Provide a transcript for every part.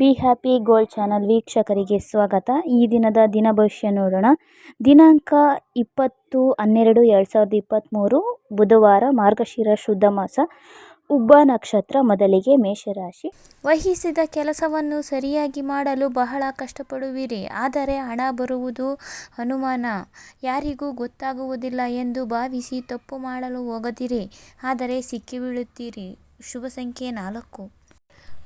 Be happy gold channel ವೀಕ್ಷಕರಿಗೆ ಸ್ವಾಗತ. ಈ ದಿನದ ದಿನ ಭವಿಷ್ಯ ನೋಡೋಣ. ದಿನಾಂಕ ಇಪ್ಪತ್ತು ಹನ್ನೆರಡು ಎರಡು ಸಾವಿರದ ಇಪ್ಪತ್ತ್ಮೂರು ಬುಧವಾರ ಮಾರ್ಗಶಿರ ಶುದ್ಧ ಮಾಸ, ಉಬ್ಬ ನಕ್ಷತ್ರ ಮೊದಲಿಗೆ ಮೇಷರಾಶಿ. ವಹಿಸಿದ ಕೆಲಸವನ್ನು ಸರಿಯಾಗಿ ಮಾಡಲು ಬಹಳ ಕಷ್ಟಪಡುವಿರಿ. ಆದರೆ ಹಣ ಬರುವುದು ಅನುಮಾನ. ಯಾರಿಗೂ ಗೊತ್ತಾಗುವುದಿಲ್ಲ ಎಂದು ಭಾವಿಸಿ ತಪ್ಪು ಮಾಡಲು ಹೋಗದಿರಿ. ಆದರೆ ಸಿಕ್ಕಿಬೀಳುತ್ತೀರಿ ಶುಭ ಸಂಖ್ಯೆ ನಾಲ್ಕು.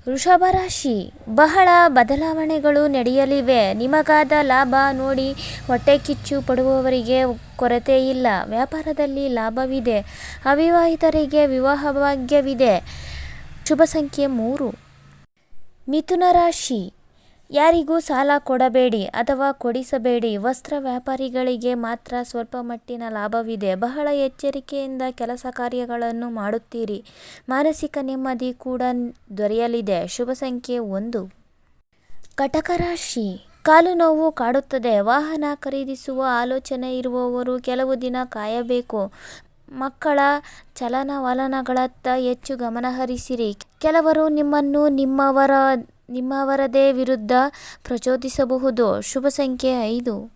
ವೃಷಭ ರಾಶಿ, ಬಹಳ ಬದಲಾವಣೆಗಳು ನಡೆಯಲಿವೆ. ನಿಮಗಾದ ಲಾಭ ನೋಡಿ ಹೊಟ್ಟೆ ಕಿಚ್ಚು ಪಡುವವರಿಗೆ ಕೊರತೆ ಇಲ್ಲ. ವ್ಯಾಪಾರದಲ್ಲಿ ಲಾಭವಿದೆ. ಅವಿವಾಹಿತರಿಗೆ ವಿವಾಹ ಭಾಗ್ಯವಿದೆ. ಶುಭ ಸಂಖ್ಯೆ ಮೂರು. ಮಿಥುನ ರಾಶಿ ಯಾರಿಗೂ ಸಾಲ ಕೊಡಬೇಡಿ ಅಥವಾ ಕೊಡಿಸಬೇಡಿ. ವಸ್ತ್ರ ವ್ಯಾಪಾರಿಗಳಿಗೆ ಮಾತ್ರ ಸ್ವಲ್ಪ ಮಟ್ಟಿನ ಲಾಭವಿದೆ. ಬಹಳ ಎಚ್ಚರಿಕೆಯಿಂದ ಕೆಲಸ ಕಾರ್ಯಗಳನ್ನು ಮಾಡುತ್ತೀರಿ. ಮಾನಸಿಕ ನೆಮ್ಮದಿ ಕೂಡ ದೊರೆಯಲಿದೆ. ಶುಭ ಸಂಖ್ಯೆ ಒಂದು. ಕಟಕ ರಾಶಿ. ಕಾಲು ನೋವು ಕಾಡುತ್ತದೆ. ವಾಹನ ಖರೀದಿಸುವ ಆಲೋಚನೆ ಇರುವವರು ಕೆಲವು ದಿನ ಕಾಯಬೇಕು. ಮಕ್ಕಳ ಚಲನವಲನಗಳತ್ತ ಹೆಚ್ಚು ಗಮನಹರಿಸಿರಿ. ಕೆಲವರು ನಿಮ್ಮನ್ನು ನಿಮ್ಮವರ ನಿಮ್ಮವರದೇ ವಿರುದ್ಧ ಪ್ರಚೋದಿಸಬಹುದು? ಶುಭ ಸಂಖ್ಯೆ ಐದು.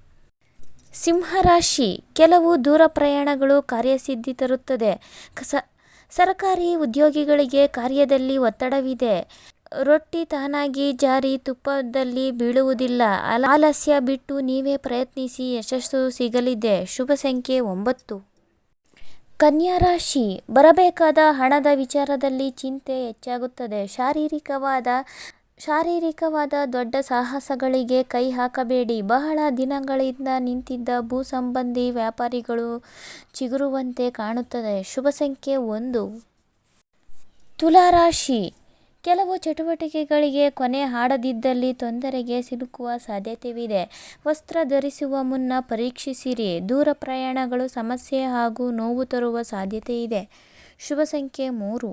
ಸಿಂಹರಾಶಿ, ಕೆಲವು ದೂರ ಪ್ರಯಾಣಗಳು ಕಾರ್ಯಸಿದ್ಧಿ ತರುತ್ತದೆ. ಸ ಸರ್ಕಾರಿ ಉದ್ಯೋಗಿಗಳಿಗೆ ಕಾರ್ಯದಲ್ಲಿ ಒತ್ತಡವಿದೆ. ರೊಟ್ಟಿ ತಾನಾಗಿ ಜಾರಿ, ತುಪ್ಪದಲ್ಲಿ ಬೀಳುವುದಿಲ್ಲ. ಆಲಸ್ಯ ಬಿಟ್ಟು ನೀವೇ ಪ್ರಯತ್ನಿಸಿ, ಯಶಸ್ಸು ಸಿಗಲಿದೆ. ಶುಭ ಸಂಖ್ಯೆ ಒಂಬತ್ತು. ಕನ್ಯಾ ರಾಶಿ, ಬರಬೇಕಾದ ಹಣದ ವಿಚಾರದಲ್ಲಿ ಚಿಂತೆ ಹೆಚ್ಚಾಗುತ್ತದೆ. ಶಾರೀರಿಕವಾದ ಶಾರೀರಿಕವಾದ ದೊಡ್ಡ ಸಾಹಸಗಳಿಗೆ ಕೈ ಹಾಕಬೇಡಿ. ಬಹಳ ದಿನಗಳಿಂದ ನಿಂತಿದ್ದ ಭೂ ಸಂಬಂಧಿ ವ್ಯಾಪಾರಿಗಳು ಚಿಗುರುವಂತೆ ಕಾಣುತ್ತದೆ. ಶುಭ ಸಂಖ್ಯೆ ಒಂದು. ತುಲಾರಾಶಿ. ಕೆಲವು ಚಟುವಟಿಕೆಗಳಿಗೆ ಕೊನೆ ಹಾಡದಿದ್ದಲ್ಲಿ ತೊಂದರೆಗೆ ಸಿಲುಕುವ ಸಾಧ್ಯತೆಯಿದೆ. ವಸ್ತ್ರ ಧರಿಸುವ ಮುನ್ನ ಪರೀಕ್ಷಿಸಿರಿ. ದೂರ ಪ್ರಯಾಣಗಳು ಸಮಸ್ಯೆ ಹಾಗೂ ನೋವು ತರುವ ಸಾಧ್ಯತೆಯಿದೆ. ಶುಭ ಸಂಖ್ಯೆ ಮೂರು.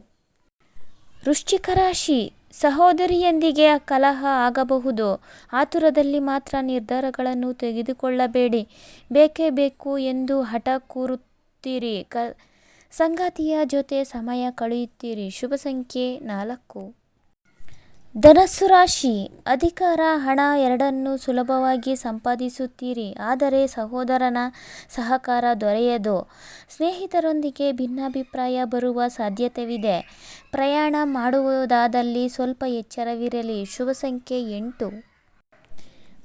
ವೃಶ್ಚಿಕ ರಾಶಿ. ಸಹೋದರಿಯೊಂದಿಗೆ ಕಲಹ ಆಗಬಹುದು. ಆತುರದಲ್ಲಿ ಮಾತ್ರ ನಿರ್ಧಾರಗಳನ್ನು ತೆಗೆದುಕೊಳ್ಳಬೇಡಿ. ಬೇಕೇ ಬೇಕು ಎಂದು ಹಠ ಕೂರುತ್ತೀರಿ. ಕ, ಸಂಗಾತಿಯ ಜೊತೆ ಸಮಯ ಕಳೆಯುತ್ತೀರಿ. ಶುಭ ಸಂಖ್ಯೆ ನಾಲ್ಕು. ಧನಸ್ಸು ರಾಶಿ, ಅಧಿಕಾರ, ಹಣ ಎರಡನ್ನೂ ಸುಲಭವಾಗಿ ಸಂಪಾದಿಸುತ್ತೀರಿ. ಆದರೆ ಸಹೋದರನ ಸಹಕಾರ ದೊರೆಯದು. ಸ್ನೇಹಿತರೊಂದಿಗೆ ಭಿನ್ನಾಭಿಪ್ರಾಯ ಬರುವ ಸಾಧ್ಯತೆವಿದೆ. ಪ್ರಯಾಣ ಮಾಡುವುದಾದಲ್ಲಿ ಸ್ವಲ್ಪ ಎಚ್ಚರವಿರಲಿ. ಶುಭ ಸಂಖ್ಯೆ ಎಂಟು.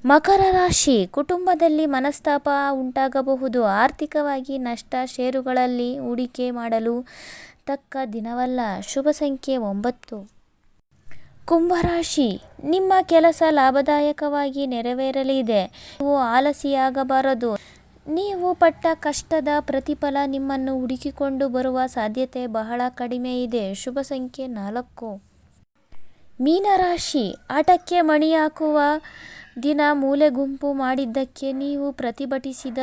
ಮಕರ ರಾಶಿ, ಕುಟುಂಬದಲ್ಲಿ ಮನಸ್ತಾಪ ಉಂಟಾಗಬಹುದು. ಆರ್ಥಿಕವಾಗಿ ನಷ್ಟ ಷೇರುಗಳಲ್ಲಿ ಹೂಡಿಕೆ ಮಾಡಲು ತಕ್ಕ ದಿನವಲ್ಲ. ಶುಭ ಸಂಖ್ಯೆ ಒಂಬತ್ತು. ಕುಂಭರಾಶಿ, ನಿಮ್ಮ ಕೆಲಸ ಲಾಭದಾಯಕವಾಗಿ ನೆರವೇರಲಿದೆ. ನೀವು ಆಲಸಿಯಾಗಬಾರದು. ನೀವು ಪಟ್ಟ ಕಷ್ಟದ ಪ್ರತಿಫಲ ನಿಮ್ಮನ್ನು ಹುಡುಕಿಕೊಂಡು ಬರುವ ಸಾಧ್ಯತೆ ಬಹಳ ಕಡಿಮೆ ಇದೆ. ಶುಭ ಸಂಖ್ಯೆ ನಾಲ್ಕು. ಮೀನರಾಶಿ, ಆಟಕ್ಕೆ ಮಣಿ ಹಾಕುವ ದಿನ ಮೂಲೆಗುಂಪು ಮಾಡಿದ್ದಕ್ಕೆ ನೀವು ಪ್ರತಿಭಟಿಸಿದ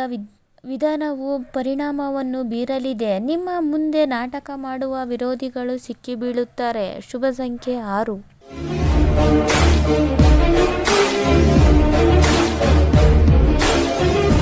ವಿಧಾನವು ಪರಿಣಾಮವನ್ನು ಬೀರಲಿದೆ. ನಿಮ್ಮ ಮುಂದೆ ನಾಟಕ ಮಾಡುವ ವಿರೋಧಿಗಳು ಸಿಕ್ಕಿಬೀಳುತ್ತಾರೆ. ಶುಭ ಸಂಖ್ಯೆ ಆರು. Thank you.